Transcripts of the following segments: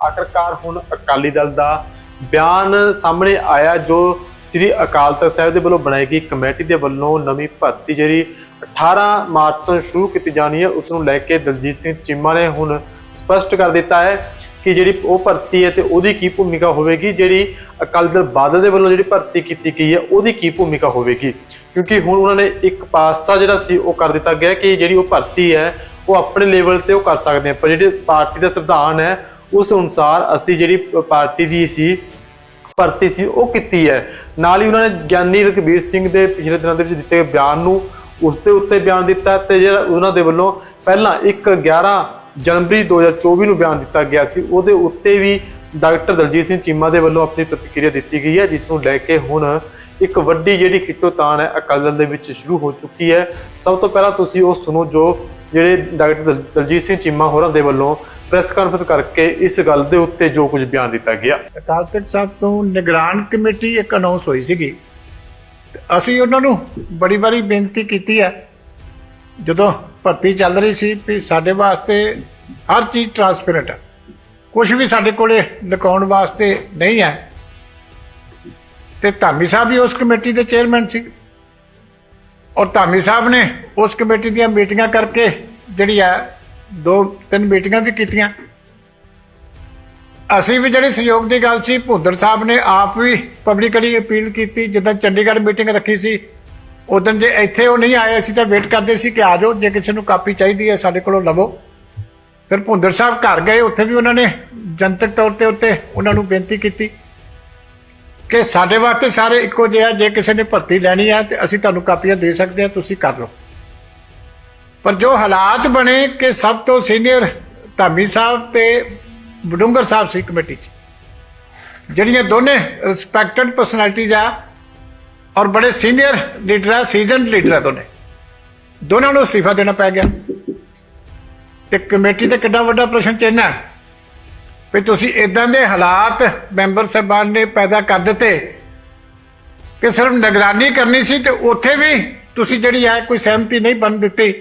ਆਖਰਕਾਰ ਹੁਣ ਅਕਾਲੀ ਦਲ ਦਾ ਬਿਆਨ ਸਾਹਮਣੇ ਆਇਆ, ਜੋ ਸ੍ਰੀ ਅਕਾਲ ਤਖਤ ਸਾਹਿਬ ਦੇ ਵੱਲੋਂ ਬਣਾਈ ਗਈ ਕਮੇਟੀ ਦੇ ਵੱਲੋਂ ਨਵੀਂ ਭਰਤੀ ਜਿਹੜੀ 18 ਮਾਰਚ ਤੋਂ ਸ਼ੁਰੂ ਕੀਤੀ ਜਾਣੀ ਹੈ, ਉਸ ਨੂੰ ਲੈ ਕੇ ਦਲਜੀਤ ਸਿੰਘ ਚੀਮਾ ਨੇ ਹੁਣ ਸਪਸ਼ਟ ਕਰ ਦਿੱਤਾ ਹੈ ਕਿ ਜਿਹੜੀ ਉਹ ਭਰਤੀ ਹੈ ਤੇ ਉਹਦੀ ਕੀ ਭੂਮਿਕਾ ਹੋਵੇਗੀ, ਜਿਹੜੀ ਅਕਾਲੀ ਦਲ ਬਾਦਲ ਦੇ ਵੱਲੋਂ ਜਿਹੜੀ ਭਰਤੀ ਕੀਤੀ ਗਈ ਹੈ, ਉਹਦੀ ਕੀ ਭੂਮਿਕਾ ਹੋਵੇਗੀ? ਕਿਉਂਕਿ ਹੁਣ ਉਹਨਾਂ ਨੇ ਇੱਕ ਪਾਸਾ ਜਿਹੜਾ ਸੀ, ਉਹ ਕਰ ਦਿੱਤਾ ਗਿਆ ਕਿ ਜਿਹੜੀ ਉਹ ਭਰਤੀ ਹੈ, ਉਹ ਆਪਣੇ ਲੈਵਲ ਤੇ ਉਹ ਕਰ ਸਕਦੇ ਆ ਪਰ ਜਿਹੜੇ ਪਾਰਟੀ ਦਾ ਸੰਵਿਧਾਨ ਹੈ ਉਸ ਅਨੁਸਾਰ ਅਸੀਂ ਜਿਹੜੀ ਪਾਰਟੀ ਦੀ ਸੀ, ਭਰਤੀ ਸੀ, ਉਹ ਕੀਤੀ ਹੈ। ਨਾਲ ਹੀ ਉਹਨਾਂ ਨੇ ਗਿਆਨੀ ਰਘਬੀਰ ਸਿੰਘ ਦੇ ਪਿਛਲੇ ਦਿਨਾਂ ਦੇ ਵਿੱਚ ਦਿੱਤੇ ਗਏ ਬਿਆਨ ਨੂੰ ਉਸ ਦੇ ਉੱਤੇ ਬਿਆਨ ਦਿੱਤਾ ਤੇ ਜਿਹੜਾ ਉਹਨਾਂ ਦੇ ਵੱਲੋਂ ਪਹਿਲਾਂ 1 11 ਜਨਵਰੀ 2024 ਨੂੰ ਬਿਆਨ ਦਿੱਤਾ ਗਿਆ ਸੀ, ਉਹਦੇ ਉੱਤੇ ਵੀ ਡਾਕਟਰ ਦਲਜੀਤ ਸਿੰਘ ਚੀਮਾ ਦੇ ਵੱਲੋਂ ਆਪਣੀ ਪ੍ਰਤੀਕਿਰਿਆ ਦਿੱਤੀ ਗਈ ਹੈ, ਜਿਸ ਨੂੰ ਲੈ ਕੇ ਹੁਣ ਇੱਕ ਵੱਡੀ ਜਿਹੜੀ ਖਿੱਚੋਤਾਣ ਹੈ ਅਕਾਲੀ ਦਲ ਦੇ ਵਿੱਚ ਸ਼ੁਰੂ ਹੋ ਚੁੱਕੀ ਹੈ। ਸਭ ਤੋਂ ਪਹਿਲਾਂ ਤੁਸੀਂ ਉਹ ਸੁਣੋ ਜੋ ਜਿਹੜੇ ਡਾਕਟਰ ਦਲਜੀਤ ਸਿੰਘ ਚੀਮਾ ਹੋਰਾਂ ਦੇ ਵੱਲੋਂ ਪ੍ਰੈਸ ਕਾਨਫਰੰਸ ਕਰਕੇ ਇਸ ਗੱਲ ਦੇ ਉੱਤੇ ਜੋ ਕੁਝ ਬਿਆਨ ਦਿੱਤਾ ਗਿਆ। ਅਕਾਲ ਤਖਤ ਸਾਹਿਬ ਤੋਂ ਨਿਗਰਾਨ ਕਮੇਟੀ ਇੱਕ ਅਨਾਉਂਸ ਹੋਈ ਸੀਗੀ। ਅਸੀਂ ਉਹਨਾਂ ਨੂੰ ਬੜੀ ਵਾਰੀ ਬੇਨਤੀ ਕੀਤੀ ਹੈ। ਜਦੋਂ ਭਰਤੀ ਚੱਲ ਰਹੀ ਸੀ ਵੀ ਸਾਡੇ ਵਾਸਤੇ ਹਰ ਚੀਜ਼ ਟਰਾਂਸਪੇਰੈਂਟ ਹੈ। ਕੁਝ ਵੀ ਸਾਡੇ ਕੋਲੇ ਲੁਕਾਉਣ ਵਾਸਤੇ ਨਹੀਂ ਹੈ। ਤੇ ਧਾਮੀ ਸਾਹਿਬ ਵੀ ਉਸ ਕਮੇਟੀ ਦੇ ਚੇਅਰਮੈਨ ਸੀ। ਔਰ ਧਾਮੀ ਸਾਹਿਬ ਨੇ ਉਸ ਕਮੇਟੀ ਦੀਆਂ ਮੀਟਿੰਗਾਂ ਕਰਕੇ ਜਿਹੜੀ ਹੈ ਦੋ ਤਿੰਨ ਮੀਟਿੰਗਾਂ ਵੀ ਕੀਤੀਆਂ। ਅਸੀਂ ਵੀ ਜਿਹੜੀ ਸਹਿਯੋਗ ਦੀ ਗੱਲ ਸੀ ਭੁੰਦਰ ਸਾਹਿਬ ਨੇ ਆਪ ਵੀ ਪਬਲਿਕਲੀ ਅਪੀਲ ਕੀਤੀ, ਜਦੋਂ ਚੰਡੀਗੜ੍ਹ ਮੀਟਿੰਗ ਰੱਖੀ ਸੀ। ਉਦੋਂ ਜੇ ਇੱਥੇ ਉਹ ਨਹੀਂ ਆਏ, ਅਸੀਂ ਤਾਂ ਵੇਟ ਕਰਦੇ ਸੀ ਕਿ ਆ ਜਾਓ, ਜੇ ਕਿਸੇ ਨੂੰ ਕਾਪੀ ਚਾਹੀਦੀ ਹੈ ਸਾਡੇ ਕੋਲੋਂ ਲਵੋ। ਫਿਰ ਭੁੰਦਰ ਸਾਹਿਬ ਘਰ ਗਏ, ਉੱਥੇ ਵੀ ਉਹਨਾਂ ਨੇ ਜਨਤਕ ਤੌਰ ਤੇ ਉੱਤੇ ਉਹਨਾਂ ਨੂੰ ਬੇਨਤੀ ਕੀਤੀ। ਕਿ ਸਾਡੇ ਵਾਸਤੇ ਸਾਰੇ ਇੱਕੋ ਜਿਹਾ ਜੇ ਕਿਸੇ ਨੇ ਭਰਤੀ ਲੈਣੀ ਹੈ ਤੇ ਅਸੀਂ ਤੁਹਾਨੂੰ ਕਾਪੀਆਂ ਦੇ ਸਕਦੇ ਹਾਂ ਤੁਸੀਂ ਕਰ ਲਓ। ਪਰ ਜੋ ਹਾਲਾਤ ਬਣੇ ਕਿ ਸਭ ਤੋਂ ਸੀਨੀਅਰ ਧਾਮੀ ਸਾਹਿਬ ਤੇ ਬਡੂੰਗਰ ਸਾਹਿਬ ਸੀ ਕਮੇਟੀ 'ਚ, ਜਿਹੜੀਆਂ ਦੋਨੇ ਰਿਸਪੈਕਟਡ ਪਰਸਨੈਲਿਟੀਜ਼ ਆ ਔਰ ਬੜੇ ਸੀਨੀਅਰ ਲੀਡਰ ਆ ਸੀਜ਼ਨਡ ਲੀਡਰ ਆ ਦੋਨੇ। ਦੋਨਾਂ ਨੂੰ ਅਸਤੀਫਾ ਦੇਣਾ ਪੈ ਗਿਆ। ਤੇ ਕਮੇਟੀ ਤੇ ਕਿੰਨਾ ਵੱਡਾ ਪ੍ਰਸ਼ਨ ਚਿੰਨ੍ਹ ਹੈ ਵੀ ਤੁਸੀਂ ਇਦਾਂ ਦੇ ਹਾਲਾਤ ਮੈਂਬਰ ਸਾਹਿਬਾਨ ਨੇ ਪੈਦਾ ਕਰ ਦਿੱਤੇ ਕਿ ਸਿਰਫ ਨਿਗਰਾਨੀ ਕਰਨੀ ਸੀ ਤੇ ਉੱਥੇ ਵੀ ਤੁਸੀਂ ਜਿਹੜੀ ਹੈ ਕੋਈ ਸਹਿਮਤੀ ਨਹੀਂ ਬਣ ਦਿੱਤੀ।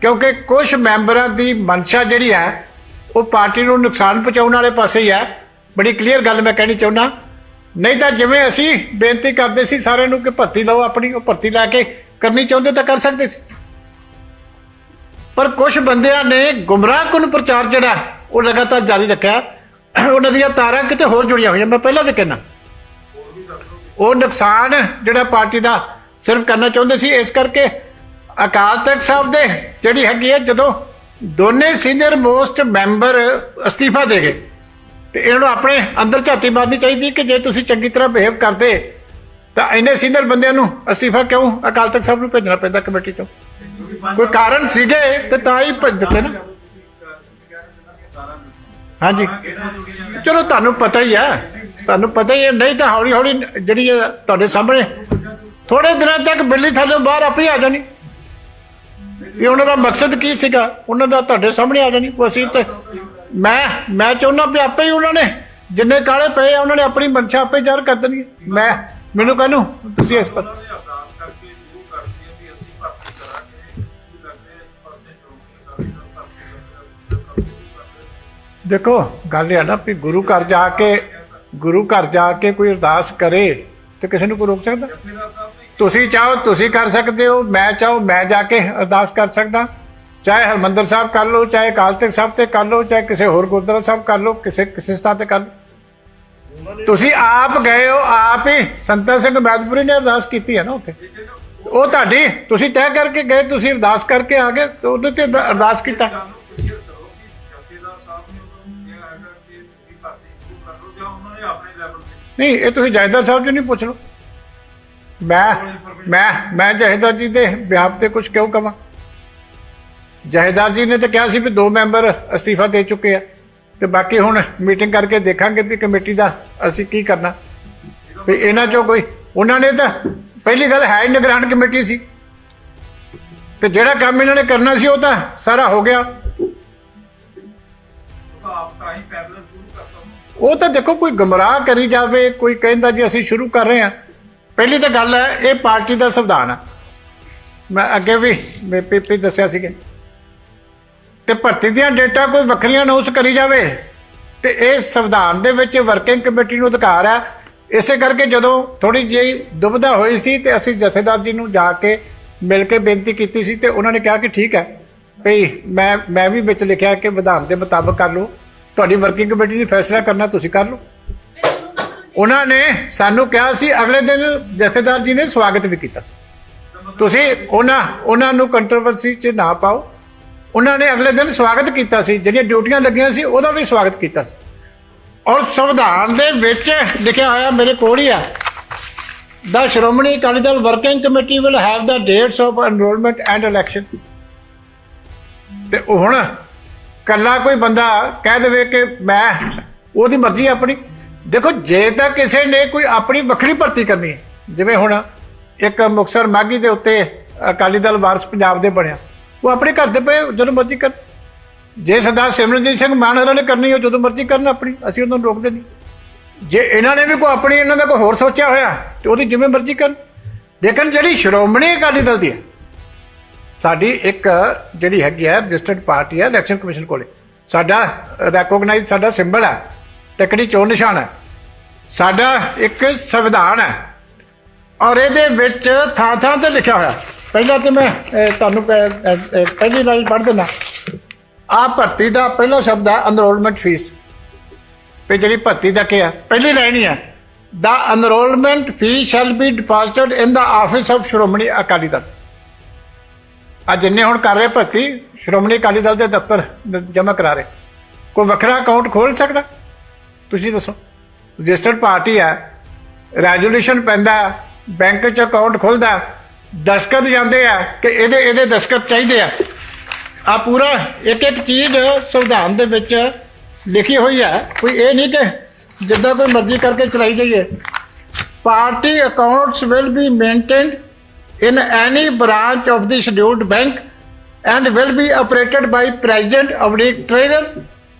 ਕਿਉਂਕਿ ਕੁਝ ਮੈਂਬਰਾਂ ਦੀ ਮਨਸ਼ਾ ਜਿਹੜੀ ਹੈ, ਉਹ ਪਾਰਟੀ ਨੂੰ ਨੁਕਸਾਨ ਪਹੁੰਚਾਉਣ ਵਾਲੇ ਪਾਸੇ ਹੀ ਹੈ। ਬੜੀ ਕਲੀਅਰ ਗੱਲ ਮੈਂ ਕਹਿਣੀ ਚਾਹੁੰਦਾ। ਨਹੀਂ ਤਾਂ ਜਿਵੇਂ ਅਸੀਂ ਬੇਨਤੀ ਕਰਦੇ ਸੀ ਸਾਰਿਆਂ ਨੂੰ ਕਿ ਭਰਤੀ ਲਓ ਆਪਣੀ, ਉਹ ਭਰਤੀ ਲੈ ਕੇ ਕਰਨੀ ਚਾਹੁੰਦੇ ਤਾਂ ਕਰ ਸਕਦੇ ਸੀ। ਪਰ ਕੁਝ ਬੰਦਿਆਂ ਨੇ ਗੁੰਮਰਾਹਕੁਨ ਪ੍ਰਚਾਰ ਜਿਹੜਾ ਉਹ ਲਗਾਤਾਰ ਜਾਰੀ ਰੱਖਿਆ। ਉਹਨਾਂ ਦੀਆਂ ਤਾਰਾਂ ਕਿਤੇ ਹੋਰ ਜੁੜੀਆਂ ਹੋਈਆਂ। ਮੈਂ ਪਹਿਲਾਂ ਵੀ ਕਹਿਣਾ ਉਹ ਨੁਕਸਾਨ ਜਿਹੜਾ ਪਾਰਟੀ ਦਾ ਸਿਰਫ ਕਰਨਾ ਚਾਹੁੰਦੇ ਸੀ, ਇਸ ਕਰਕੇ ਅਕਾਲ ਤਖਤ ਸਾਹਿਬ ਦੇ ਜਿਹੜੀ ਹੈਗੀ ਹੈ, ਜਦੋਂ ਦੋਨੇ ਸੀਨੀਅਰ ਮੋਸਟ ਮੈਂਬਰ ਅਸਤੀਫਾ ਦੇ ਗਏ, ਤੇ ਇਹਨਾਂ ਨੂੰ ਆਪਣੇ ਅੰਦਰ ਝਾਤੀ ਮਾਰਨੀ ਚਾਹੀਦੀ ਕਿ ਜੇ ਤੁਸੀਂ ਚੰਗੀ ਤਰ੍ਹਾਂ ਬਿਹੇਵ ਕਰਦੇ, ਤਾਂ ਇੰਨੇ ਸੀਨੀਅਰ ਬੰਦਿਆਂ ਨੂੰ ਅਸਤੀਫਾ ਕਿਉਂ ਅਕਾਲ ਤਖਤ ਸਾਹਿਬ ਨੂੰ ਭੇਜਣਾ ਪੈਂਦਾ ਕਮੇਟੀ ਤੋਂ ਕੋਈ ਕਾਰਨ ਸੀਗੇ ਤੇ ਤਾਂ ਹੀ ਭੇਜ ਦਿੱਤੇ ਨਾ। ਹਾਂਜੀ। ਚਲੋ, ਤੁਹਾਨੂੰ ਪਤਾ ਹੀ ਹੈ ਤੁਹਾਨੂੰ ਪਤਾ ਹੀ ਹੈ ਨਹੀਂ ਤਾਂ ਹੌਲੀ ਹੌਲੀ ਜਿਹੜੀ ਹੈ ਤੁਹਾਡੇ ਸਾਹਮਣੇ ਥੋੜੇ ਦਿਨਾਂ ਤੱਕ ਬਿੱਲੀ ਥੱਲੇ ਬਾਹਰ ਆਪੇ ਆ ਜਾਣੀ। ਵੀ ਉਹਨਾਂ ਦਾ ਮਕਸਦ ਕੀ ਸੀਗਾ? ਉਹਨਾਂ ਦਾ ਤੁਹਾਡੇ ਸਾਹਮਣੇ ਆ ਜਾਣੀ। ਅਸੀਂ ਤੇ, ਮੈਂ ਮੈਂ ਚਾਹੁੰਦਾ ਵੀ ਆਪੇ ਹੀ ਉਹਨਾਂ ਨੇ, ਜਿੰਨੇ ਕਾਲੇ ਪਏ ਆ, ਉਹਨਾਂ ਨੇ ਆਪਣੀ ਮਨਸ਼ਾ ਆਪੇ ਜ਼ਾਹਰ ਕਰ ਦੇਣੀ ਮੈਂ, ਮੈਨੂੰ ਕਹਿੰਨੂੰ ਤੁਸੀਂ ਇਸ ਪਰ ਦੇਖੋ, ਗੱਲ ਇਹ ਆ ਨਾ ਵੀ ਗੁਰੂ ਘਰ ਜਾ ਕੇ, ਗੁਰੂ ਘਰ ਜਾ ਕੇ ਕੋਈ ਅਰਦਾਸ ਕਰੇ ਤੇ ਕਿਸੇ ਨੂੰ ਕੋਈ ਰੋਕ ਸਕਦਾ? ਤੁਸੀਂ ਚਾਹੋ, ਤੁਸੀਂ ਕਰ ਸਕਦੇ ਹੋ, ਮੈਂ ਚਾਹੋ, ਮੈਂ ਜਾ ਕੇ ਅਰਦਾਸ ਕਰ ਸਕਦਾ। ਚਾਹੇ ਹਰਮੰਦਰ ਸਾਹਿਬ ਕਰ ਲਓ, ਚਾਹੇ ਅਕਾਲ ਤਖਤ ਸਾਹਿਬ ਤੇ ਕਰ ਲਓ, ਚਾਹੇ ਕਿਸੇ ਹੋਰ ਗੁਰਦੁਆਰਾ ਸਾਹਿਬ ਕਰ ਲਓ, ਕਿਸੇ ਕਿਸੇ ਸਥਾਨ ਤੇ ਕਰ ਲਓ। ਤੁਸੀਂ ਆਪ ਗਏ ਹੋ, ਆਪ ਹੀ ਸੰਤਾ ਸਿੰਘ ਮੈਦਪੁਰੀ ਨੇ ਅਰਦਾਸ ਕੀਤੀ ਹੈ ਨਾ ਉੱਥੇ। ਉਹ ਤੁਹਾਡੀ, ਤੁਸੀਂ ਤੈਅ ਕਰਕੇ ਗਏ, ਤੁਸੀਂ ਅਰਦਾਸ ਕਰਕੇ ਆ ਗਏ, ਤੇ ਉਹਦੇ ਤੇ ਅਰਦਾਸ ਕੀਤਾ। ਕਿ ਜਥੇਦਾਰ ਸਾਹਿਬ ਨੇ ਉਹਨਾਂ ਨੂੰ ਕਿਹਾ ਹੈਗਾ ਕਿ ਤੁਸੀਂ ਭਰਤੀ ਸ਼ੁਰੂ ਕਰ ਲਓ ਜਾਂ ਉਹਨਾਂ ਨੇ ਆਪਣੇ ਲੈਵਲ ਤੇ ਨਹੀਂ ਇਹ ਤੁਸੀਂ ਜੈਦਾਰ ਸਾਹਿਬ ਜੀ ਨਹੀਂ ਪੁੱਛ ਲਓ। ਮੈਂ ਮੈਂ ਮੈਂ ਜਹੇਦਾਰ ਜੀ ਦੇ ਬਿਆਹ ਤੇ ਕੁਝ ਕਿਉਂ ਕਵਾਂ? ਜਹੇਦਾਰ ਜੀ ਨੇ ਤਾਂ ਕਿਹਾ ਸੀ ਵੀ ਦੋ ਮੈਂਬਰ ਅਸਤੀਫਾ ਦੇ ਚੁੱਕੇ ਆ ਤੇ ਬਾਕੀ ਹੁਣ ਮੀਟਿੰਗ ਕਰਕੇ ਦੇਖਾਂਗੇ ਵੀ ਕਮੇਟੀ ਦਾ ਅਸੀਂ ਕੀ ਕਰਨਾ। ਵੀ ਇਹਨਾਂ ਚੋਂ ਕੋਈ ਉਹਨਾਂ ਨੇ ਤਾਂ ਪਹਿਲੀ ਗੱਲ ਹੈ ਹੀ ਨਿਗਰਾਨ ਕਮੇਟੀ ਸੀ ਤੇ ਜਿਹੜਾ ਕੰਮ ਇਹਨਾਂ ਨੇ ਕਰਨਾ ਸੀ ਉਹ ਤਾਂ ਸਾਰਾ ਹੋ ਗਿਆ। ਉਹ ਤਾਂ ਦੇਖੋ ਕੋਈ ਗਮਰਾਹ ਕਰੀ ਜਾਵੇ, ਕੋਈ ਕਹਿੰਦਾ ਜੀ ਅਸੀਂ ਸ਼ੁਰੂ ਕਰ ਰਹੇ ਹਾਂ। ਪਹਿਲੀ ਤਾਂ ਗੱਲ ਹੈ, ਇਹ ਪਾਰਟੀ ਦਾ ਸੰਵਿਧਾਨ ਹੈ ਮੈਂ ਅੱਗੇ ਵੀ ਮੈਂ ਪੀਪੀ ਦੱਸਿਆ ਸੀਗਾ। ਤੇ ਭਰਤੀ ਦੀਆਂ ਡੇਟਾ ਕੋਈ ਵੱਖਰੀਆਂ ਅਨਾਉਂਸ ਕਰੀ ਜਾਵੇ, ਤੇ ਇਹ ਸੰਵਿਧਾਨ ਦੇ ਵਿੱਚ ਵਰਕਿੰਗ ਕਮੇਟੀ ਨੂੰ ਅਧਿਕਾਰ ਹੈ। ਇਸੇ ਕਰਕੇ ਜਦੋਂ ਥੋੜੀ ਜਿਹੀ ਦੁਬਿਧਾ ਹੋਈ ਸੀ ਤੇ ਅਸੀਂ ਜਥੇਦਾਰ ਜੀ ਨੂੰ ਜਾ ਕੇ ਮਿਲ ਕੇ ਬੇਨਤੀ ਕੀਤੀ ਸੀ ਤੇ ਉਹਨਾਂ ਨੇ ਕਿਹਾ ਕਿ ਠੀਕ ਹੈ, ਭਈ ਮੈਂ ਮੈਂ ਵੀ ਵਿੱਚ ਲਿਖਿਆ ਕਿ ਵਿਧਾਨ ਦੇ ਮੁਤਾਬਕ ਕਰ ਲਓ ਤੁਹਾਡੀ ਵਰਕਿੰਗ ਕਮੇਟੀ ਦੀ ਫੈਸਲਾ ਕਰਨਾ ਤੁਸੀਂ ਕਰ ਲਓ। ਉਹਨਾਂ ਨੇ ਸਾਨੂੰ ਕਿਹਾ ਸੀ, ਅਗਲੇ ਦਿਨ ਜਥੇਦਾਰ ਜੀ ਨੇ ਸਵਾਗਤ ਵੀ ਕੀਤਾ ਸੀ। ਤੁਸੀਂ ਉਹਨਾਂ ਉਹਨਾਂ ਨੂੰ ਕੰਟਰੋਵਰਸੀ 'ਚ ਨਾ ਪਾਓ। ਉਹਨਾਂ ਨੇ ਅਗਲੇ ਦਿਨ ਸਵਾਗਤ ਕੀਤਾ ਸੀ, ਜਿਹੜੀਆਂ ਡਿਊਟੀਆਂ ਲੱਗੀਆਂ ਸੀ, ਉਹਦਾ ਵੀ ਸਵਾਗਤ ਕੀਤਾ ਸੀ। ਔਰ ਸੰਵਿਧਾਨ ਦੇ ਵਿੱਚ ਲਿਖਿਆ ਹੋਇਆ ਮੇਰੇ ਕੋਲ ਹੀ ਆ the Shiromani Akali Dal working committee will have the dates of enrolment and election ਤੇ ਹੁਣ ਕੱਲਾ ਕੋਈ ਬੰਦਾ ਕਹਿ ਦੇਵੇ ਕਿ ਮੈਂ, ਉਹਦੀ ਮਰਜ਼ੀ ਆਪਣੀ। ਦੇਖੋ, ਜੇ ਤਾਂ ਕਿਸੇ ਨੇ ਕੋਈ ਆਪਣੀ ਵੱਖਰੀ ਭਰਤੀ ਕਰਨੀ ਹੈ। ਜਿਵੇਂ ਹੁਣ ਇੱਕ ਮੁਕਸਰ ਮਾਗੀ ਦੇ ਉੱਤੇ ਅਕਾਲੀ ਦਲ ਵਾਰਸ ਪੰਜਾਬ ਦੇ ਬਣਿਆ। ਉਹ ਆਪਣੇ ਘਰ ਦੇ ਪਏ, ਜਦੋਂ ਮਰਜ਼ੀ ਕਰ ਜੇ ਸਰਦਾਰ ਸਿਮਰਨਜੀਤ ਸਿੰਘ ਮਾਨ ਹੋਰਾਂ ਨੇ ਕਰਨੀ ਹੋ ਜਦੋਂ ਮਰਜ਼ੀ ਕਰਨ ਆਪਣੀ, ਅਸੀਂ ਉਹਨਾਂ ਨੂੰ ਰੋਕਦੇ ਨਹੀਂ। ਜੇ ਇਹਨਾਂ ਨੇ ਵੀ ਕੋਈ ਆਪਣੀ, ਇਹਨਾਂ ਦਾ ਕੋਈ ਹੋਰ ਸੋਚਿਆ ਹੋਇਆ, ਤੇ ਉਹਦੀ ਜਿਵੇਂ ਮਰਜ਼ੀ ਕਰਨ। ਲੇਕਿਨ ਜਿਹੜੀ ਸ਼੍ਰੋਮਣੀ ਅਕਾਲੀ ਦਲ ਦੀ ਹੈ ਸਾਡੀ ਇੱਕ ਜਿਹੜੀ ਹੈਗੀ ਹੈ ਰਜਿਸਟਰਡ ਪਾਰਟੀ ਹੈ ਇਲੈਕਸ਼ਨ ਕਮਿਸ਼ਨ ਕੋਲੇ। ਸਾਡਾ ਰੈਕੋਗਨਾਈਜ਼ ਸਾਡਾ ਸਿੰਬਲ ਹੈ ਤਕੜੀ ਚੋਣ ਨਿਸ਼ਾਨ ਹੈ। ਸਾਡਾ ਇੱਕ ਸੰਵਿਧਾਨ ਹੈ ਔਰ ਇਹਦੇ ਵਿੱਚ ਥਾਂ ਥਾਂ ਤੇ ਲਿਖਿਆ ਹੋਇਆ। ਪਹਿਲਾਂ ਤੇ ਮੈਂ ਤੁਹਾਨੂੰ ਪਹਿਲੀ ਲਾਈਨ ਪੜ੍ਹ ਦਿੰਦਾ। ਆ ਭਰਤੀ ਦਾ ਪਹਿਲਾ ਸ਼ਬਦ ਹੈ ਅਨਰੋਲਮੈਂਟ ਫੀਸ ਤੇ ਜਿਹੜੀ ਭਰਤੀ ਦਾ ਕੀ ਹੈ? ਪਹਿਲੀ ਲਾਈਨ ਹੀ ਹੈ। The enrolment fee shall be deposited in the office of Shiromani Akali Dal. ਆ ਜਿੰਨੇ ਹੁਣ ਕਰ ਰਹੇ ਭਰਤੀ ਸ਼੍ਰੋਮਣੀ ਅਕਾਲੀ ਦਲ ਦੇ ਦਫ਼ਤਰ ਜਮ੍ਹਾਂ ਕਰਾ ਰਹੇ। ਕੋਈ ਵੱਖਰਾ ਅਕਾਊਂਟ ਖੋਲ ਸਕਦਾ? ਤੁਸੀਂ ਦੱਸੋ। ਰਜਿਸਟਰਡ ਪਾਰਟੀ ਹੈ ਰੈਜੂਲੇਸ਼ਨ ਪੈਂਦਾ ਬੈਂਕ 'ਚ ਅਕਾਊਂਟ ਖੁੱਲਦਾ ਦਸਖਤ ਜਾਂਦੇ ਆ ਕਿ ਇਹਦੇ ਇਹਦੇ ਦਸਖਤ ਚਾਹੀਦੇ ਆ। ਆ ਪੂਰਾ ਇੱਕ ਇੱਕ ਚੀਜ਼ ਸੰਵਿਧਾਨ ਦੇ ਵਿੱਚ ਲਿਖੀ ਹੋਈ ਹੈ। ਕੋਈ ਇਹ ਨਹੀਂ ਕਿ ਜਿੱਦਾਂ ਕੋਈ ਮਰਜ਼ੀ ਕਰਕੇ ਚਲਾਈ ਜਾਈਏ party accounts will be maintained in any branch of the scheduled bank and will be operated by president of the trader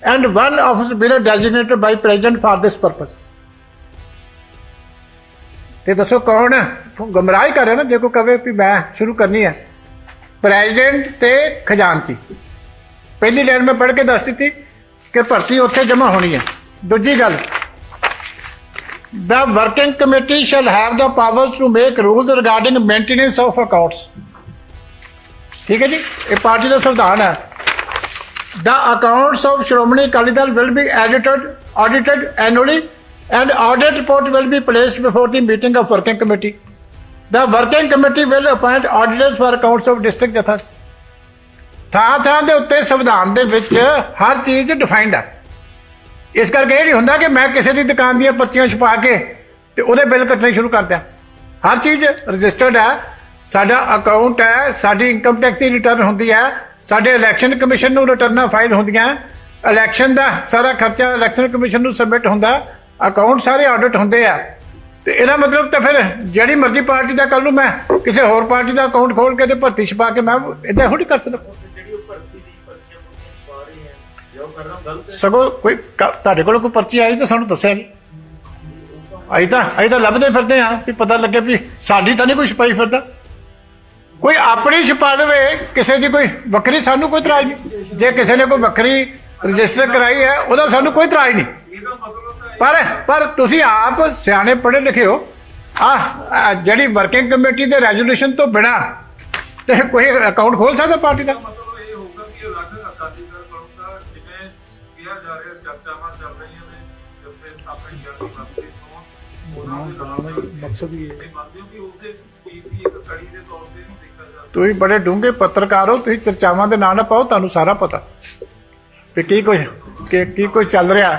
and one office bearer designated by president for this purpose ਤੇ ਦੱਸੋ ਕੌਣ ਹੈ? ਗੁੰਮਰਾਹ ਹੀ ਕਰ ਰਿਹਾ ਨਾ ਜੇ ਕੋਈ ਕਵੇ ਵੀ ਮੈਂ ਸ਼ੁਰੂ ਕਰਨੀ ਹੈ ਪ੍ਰੈਜ਼ੀਡੈਂਟ ਤੇ ਖਜ਼ਾਨਚੀ ਪਹਿਲੀ ਲਾਈਨ ਮੈਂ ਪੜ੍ਹ ਕੇ ਦੱਸ ਦਿੱਤੀ ਕਿ ਭਰਤੀ ਉੱਥੇ ਜਮ੍ਹਾਂ ਹੋਣੀ ਹੈ ਦੂਜੀ ਗੱਲ The working committee shall have the powers to make rules regarding maintenance of accounts. ਠੀਕ ਹੈ ਜੀ ਇਹ ਪਾਰਟੀ ਦਾ ਸੰਵਿਧਾਨ ਹੈ The accounts of Shromani Akali Dal will be audited, audited annually and audit report will be placed before the meeting of working committee. The working committee will appoint auditors for accounts of district jathas. ਥਾਂ ਥਾਂ ਦੇ ਉੱਤੇ ਸੰਵਿਧਾਨ ਦੇ ਵਿੱਚ ਹਰ ਚੀਜ਼ defined ਹੈ ਇਸ ਕਰਕੇ ਇਹ ਨਹੀਂ ਹੁੰਦਾ ਕਿ ਮੈਂ ਕਿਸੇ ਦੀ ਦੁਕਾਨ ਦੀਆਂ ਪਰਚੀਆਂ ਛਪਾ ਕੇ ਤੇ ਉਹਦੇ ਬਿੱਲ ਕੱਟਣੇ ਸ਼ੁਰੂ ਕਰ ਦਿਆਂ। ਹਰ ਚੀਜ਼ ਰਜਿਸਟਰਡ ਹੈ। ਸਾਡਾ ਅਕਾਊਂਟ ਹੈ, ਸਾਡੀ ਇਨਕਮ ਟੈਕਸ ਦੀ ਰਿਟਰਨ ਹੁੰਦੀ ਹੈ। ਸਾਡੇ ਇਲੈਕਸ਼ਨ ਕਮਿਸ਼ਨ ਨੂੰ ਰਿਟਰਨਾਂ ਫਾਈਲ ਹੁੰਦੀਆਂ। ਇਲੈਕਸ਼ਨ ਦਾ ਸਾਰਾ ਖਰਚਾ ਇਲੈਕਸ਼ਨ ਕਮਿਸ਼ਨ ਨੂੰ ਸਬਮਿਟ ਹੁੰਦਾ। ਅਕਾਊਂਟ ਸਾਰੇ ਆਡਿਟ ਹੁੰਦੇ ਆ। ਤੇ ਇਹਦਾ ਮਤਲਬ ਤਾਂ ਫਿਰ ਜਿਹੜੀ ਮਰਜ਼ੀ ਪਾਰਟੀ ਦਾ ਕੱਲ ਨੂੰ ਮੈਂ, ਕਿਸੇ ਹੋਰ ਪਾਰਟੀ ਦਾ ਅਕਾਊਂਟ ਖੋਲ ਕੇ ਤੇ ਭਰਤੀ ਛਪਾ ਕੇ ਮੈਂ ਇਦਾਂ ਥੋੜੀ ਕਰ ਸਕਦਾ। ਕਰਨਾ ਗਲਤ ਹੈ ਸਗੋਂ ਕੋਈ ਕ- ਤੁਹਾਡੇ ਕੋਲ ਕੋਈ ਪਰਚੀ ਆਈ ਤਾਂ ਸਾਨੂੰ ਦੱਸਿਆ ਨਹੀਂ। ਅਸੀਂ ਤਾਂ ਅਸੀਂ ਤਾਂ ਲੱਭਦੇ ਫਿਰਦੇ ਹਾਂ ਵੀ ਪਤਾ ਲੱਗੇ ਵੀ ਸਾਡੀ ਤਾਂ ਨਹੀਂ ਕੋਈ ਛਪਾਈ ਫਿਰਦਾ। ਕੋਈ ਆਪਣੀ ਛਪਾ ਦੇਵੇ, ਕਿਸੇ ਦੀ ਕੋਈ ਵੱਖਰੀ ਸਾਨੂੰ ਕੋਈ ਇਤਰਾਜ਼ ਨਹੀਂ। ਜੇ ਕਿਸੇ ਨੇ ਕੋਈ ਵੱਖਰੀ ਰਜਿਸਟਰ ਕਰਾਈ ਹੈ, ਉਹਦਾ ਸਾਨੂੰ ਕੋਈ ਇਤਰਾਜ਼ ਨਹੀਂ। ਇਹਦਾ ਮਤਲਬ ਤਾਂ ਪਰ ਪਰ ਤੁਸੀਂ ਆਪ ਸਿਆਣੇ ਪੜ੍ਹੇ ਲਿਖੇ ਹੋ। ਆ ਜਿਹੜੀ ਵਰਕਿੰਗ ਕਮੇਟੀ ਦੇ ਰੈਜੂਲੇਸ਼ਨ ਤੋਂ ਬਿਨਾ ਤੇ ਕੋਈ ਅਕਾਊਂਟ ਖੋਲ ਸਕਦਾ ਪਾਰਟੀ ਦਾ? ਮਕਸਦ ਹੀ ਤੁਸੀਂ ਤੁਸੀਂ ਬੜੇ ਡੂੰਘੇ ਪੱਤਰਕਾਰ ਹੋ, ਤੁਸੀਂ ਚਰਚਾਵਾਂ ਦੇ ਨਾਂ ਨਾ ਪਾਓ, ਤੁਹਾਨੂੰ ਸਾਰਾ ਪਤਾ। ਵੀ ਕੀ ਕੁਝ ਕਿ ਕੀ ਕੁਝ ਚੱਲ ਰਿਹਾ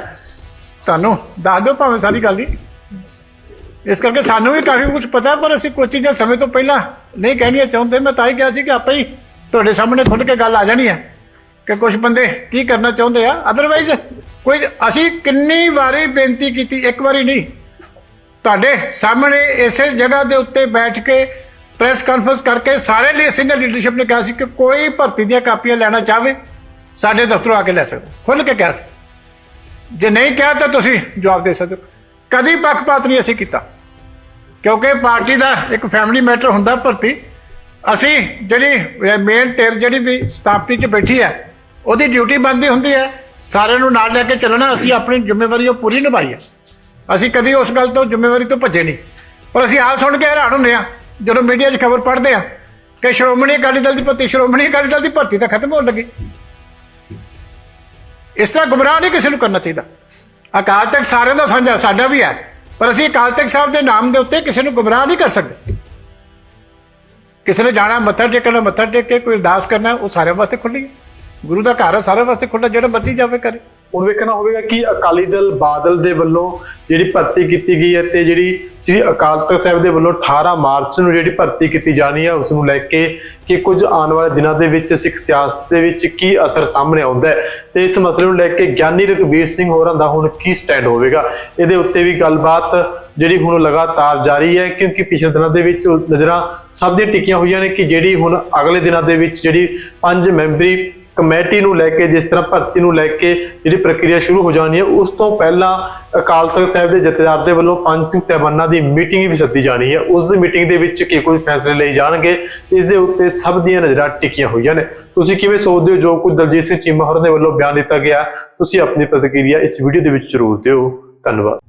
ਤੁਹਾਨੂੰ ਦੱਸ ਦਿਓ ਭਾਵੇਂ ਸਾਰੀ ਗੱਲ ਨਹੀਂ ਇਸ ਕਰਕੇ ਸਾਨੂੰ ਵੀ ਕਾਫੀ ਕੁਝ ਪਤਾ, ਪਰ ਅਸੀਂ ਕੁਝ ਚੀਜ਼ਾਂ ਸਮੇਂ ਤੋਂ ਪਹਿਲਾਂ ਨਹੀਂ ਕਹਿਣੀਆਂ ਚਾਹੁੰਦੇ। ਮੈਂ ਤਾਂ ਹੀ ਕਿਹਾ ਸੀ ਕਿ ਆਪੇ ਹੀ ਤੁਹਾਡੇ ਸਾਹਮਣੇ ਖੁੱਲ ਕੇ ਗੱਲ ਆ ਜਾਣੀ ਹੈ। ਕਿ ਕੁਝ ਬੰਦੇ ਕੀ ਕਰਨਾ ਚਾਹੁੰਦੇ ਆ? ਅਦਰਵਾਈਜ਼ ਕੋਈ ਅਸੀਂ ਕਿੰਨੀ ਵਾਰੀ ਬੇਨਤੀ ਕੀਤੀ, ਇੱਕ ਵਾਰੀ ਨਹੀਂ। ਤੁਹਾਡੇ ਸਾਹਮਣੇ ਇਸੇ ਜਗ੍ਹਾ ਦੇ ਉੱਤੇ ਬੈਠ ਕੇ ਪ੍ਰੈਸ ਕਾਨਫਰੰਸ ਕਰਕੇ ਸਾਰੇ ਲਈ ਸੀਨੀਅਰ ਲੀਡਰਸ਼ਿਪ ਨੇ ਕਿਹਾ ਸੀ ਕਿ ਕੋਈ ਭਰਤੀ ਦੀਆਂ ਕਾਪੀਆਂ ਲੈਣਾ ਚਾਹਵੇ, ਸਾਡੇ ਦਫ਼ਤਰ ਆ ਕੇ ਲੈ ਸਕਦਾ। ਖੁੱਲ ਕੇ ਕਿਹਾ ਸੀ। ਜੇ ਨਹੀਂ ਕਿਹਾ ਤਾਂ ਤੁਸੀਂ ਜਵਾਬ ਦੇ ਸਕਦੇ ਹੋ। ਕਦੀ ਪੱਖਪਾਤ ਨਹੀਂ ਅਸੀਂ ਕੀਤਾ। ਕਿਉਂਕਿ ਪਾਰਟੀ ਦਾ ਇੱਕ ਫੈਮਿਲੀ ਮੈਟਰ ਹੁੰਦਾ ਭਰਤੀ। ਅਸੀਂ ਜਿਹੜੀ, ਮੇਨ ਟੇਰ ਜਿਹੜੀ ਵੀ ਸਥਾਪਤੀ 'ਚ ਬੈਠੀ ਹੈ ਉਹਦੀ ਡਿਊਟੀ ਬਣਦੀ ਹੁੰਦੀ ਹੈ। ਸਾਰਿਆਂ ਨੂੰ ਨਾਲ ਲੈ ਕੇ ਚੱਲਣਾ, ਅਸੀਂ ਆਪਣੀ ਜ਼ਿੰਮੇਵਾਰੀ ਉਹ ਪੂਰੀ ਨਿਭਾਈ ਹੈ। ਅਸੀਂ ਕਦੀ ਉਸ ਗੱਲ ਤੋਂ ਜ਼ਿੰਮੇਵਾਰੀ ਤੋਂ ਭੱਜੇ ਨਹੀਂ। ਪਰ ਅਸੀਂ ਆਪ ਸੁਣ ਕੇ ਹੈਰਾਨ ਹੁੰਦੇ ਆ ਜਦੋਂ ਮੀਡੀਆ 'ਚ ਖਬਰ ਪੜ੍ਹਦੇ ਆ ਕਿ ਸ਼੍ਰੋਮਣੀ ਅਕਾਲੀ ਦਲ ਦੀ ਭਰਤੀ, ਸ਼੍ਰੋਮਣੀ ਅਕਾਲੀ ਦਲ ਦੀ ਭਰਤੀ ਤਾਂ ਖਤਮ ਹੋਣ ਲੱਗੀ। ਇਸ ਤਰ੍ਹਾਂ ਗੁੰਮਰਾਹ ਨਹੀਂ ਕਿਸੇ ਨੂੰ ਕਰਨਾ ਚਾਹੀਦਾ। ਅਕਾਲ ਤਖਤ ਸਾਰਿਆਂ ਦਾ ਸਾਂਝਾ, ਸਾਡਾ ਵੀ ਹੈ। ਪਰ ਅਸੀਂ ਅਕਾਲ ਤਖਤ ਸਾਹਿਬ ਦੇ ਨਾਮ ਦੇ ਉੱਤੇ ਕਿਸੇ ਨੂੰ ਗੁੰਮਰਾਹ ਨਹੀਂ ਕਰ ਸਕਦੇ। ਕਿਸੇ ਨੇ ਜਾਣਾ, ਮੱਥਾ ਟੇਕਣਾ, ਮੱਥਾ ਟੇਕ ਕੇ ਕੋਈ ਅਰਦਾਸ ਕਰਨਾ, ਉਹ ਸਾਰਿਆਂ ਵਾਸਤੇ ਖੁੱਲੀ ਹੈ। ਗੁਰੂ ਦਾ ਘਰ ਹੈ ਸਾਰਿਆਂ ਵਾਸਤੇ ਖੁੱਲ੍ਹਾ, ਜਿਹੜਾ ਮਰਜ਼ੀ ਜਾਵੇ ਕਰੇ ਹੁਣ ਵੇਖਣਾ ਹੋਵੇਗਾ ਕਿ ਅਕਾਲੀ ਦਲ ਬਾਦਲ ਦੇ ਵੱਲੋਂ ਜਿਹੜੀ ਭਰਤੀ ਕੀਤੀ ਗਈ ਹੈ ਤੇ ਜਿਹੜੀ ਸ੍ਰੀ ਅਕਾਲ ਤਖਤ ਸਾਹਿਬ ਦੇ ਵੱਲੋਂ 18 ਮਾਰਚ ਨੂੰ ਜਿਹੜੀ ਭਰਤੀ ਕੀਤੀ ਜਾਣੀ ਹੈ, ਉਸ ਨੂੰ ਲੈ ਕੇ ਕਿ ਕੁਝ ਆਉਣ ਵਾਲੇ ਦਿਨਾਂ ਦੇ ਵਿੱਚ, ਸਿੱਖ ਸਿਆਸਤ ਦੇ ਵਿੱਚ ਕੀ ਅਸਰ ਸਾਹਮਣੇ ਆਉਂਦਾ ਹੈ ਤੇ ਇਸ ਮਸਲੇ ਨੂੰ ਲੈ ਕੇ ਗਿਆਨੀ ਰਘਬੀਰ ਸਿੰਘ ਹੋਰਾਂ ਦਾ ਹੁਣ ਕੀ ਸਟੈਂਡ ਹੋਵੇਗਾ। ਇਹਦੇ ਉੱਤੇ ਵੀ ਗੱਲਬਾਤ ਜਿਹੜੀ ਹੁਣ ਲਗਾਤਾਰ ਜਾਰੀ ਹੈ, ਕਿਉਂਕਿ ਪਿਛਲੇ ਦਿਨਾਂ ਦੇ ਵਿੱਚ ਨਜ਼ਰਾਂ ਸਭ ਦੀਆਂ ਟਿਕੀਆਂ ਹੋਈਆਂ ਨੇ ਕਿ ਜਿਹੜੀ ਹੁਣ ਅਗਲੇ ਦਿਨਾਂ ਦੇ ਵਿੱਚ ਜਿਹੜੀ ਪੰਜ ਮੈਂਬਰੀ ਕਮੇਟੀ ਨੂੰ ਲੈ ਕੇ, ਜਿਸ ਤਰ੍ਹਾਂ ਭਰਤੀ ਨੂੰ ਲੈ ਕੇ ਜਿਹੜੀ ਪ੍ਰਕਿਰਿਆ ਸ਼ੁਰੂ ਹੋ ਜਾਣੀ ਹੈ, ਉਸ ਤੋਂ ਪਹਿਲਾਂ ਅਕਾਲ ਤਖਤ ਸਾਹਿਬ ਦੇ ਜਥੇਦਾਰ ਦੇ ਵੱਲੋਂ ਪੰਜ ਸਿੰਘ ਸਾਹਿਬਾਨਾਂ ਦੀ ਮੀਟਿੰਗ ਵੀ ਸੱਦੀ ਜਾਣੀ ਹੈ। ਉਸ ਦੀ ਮੀਟਿੰਗ ਦੇ ਵਿੱਚ ਕੀ ਕੋਈ ਫੈਸਲੇ ਲਏ ਜਾਣਗੇ, ਇਸ ਦੇ ਉੱਤੇ ਸਭ ਦੀਆਂ ਨਜ਼ਰਾਂ ਟਿਕੀਆਂ ਹੋਈਆਂ ਨੇ। ਤੁਸੀਂ ਕਿਵੇਂ ਸੋਚਦੇ ਹੋ ਜੋ ਕੁਝ ਦਲਜੀਤ ਸਿੰਘ ਚੀਮਾ ਹੋਰਾਂ ਦੇ ਵੱਲੋਂ ਬਿਆਨ ਦਿੱਤਾ ਗਿਆ, ਤੁਸੀਂ ਆਪਣੀ ਪ੍ਰਤੀਕਿਰਿਆ ਇਸ ਵੀਡੀਓ ਦੇ ਵਿੱਚ ਜ਼ਰੂਰ ਦਿਓ। ਧੰਨਵਾਦ।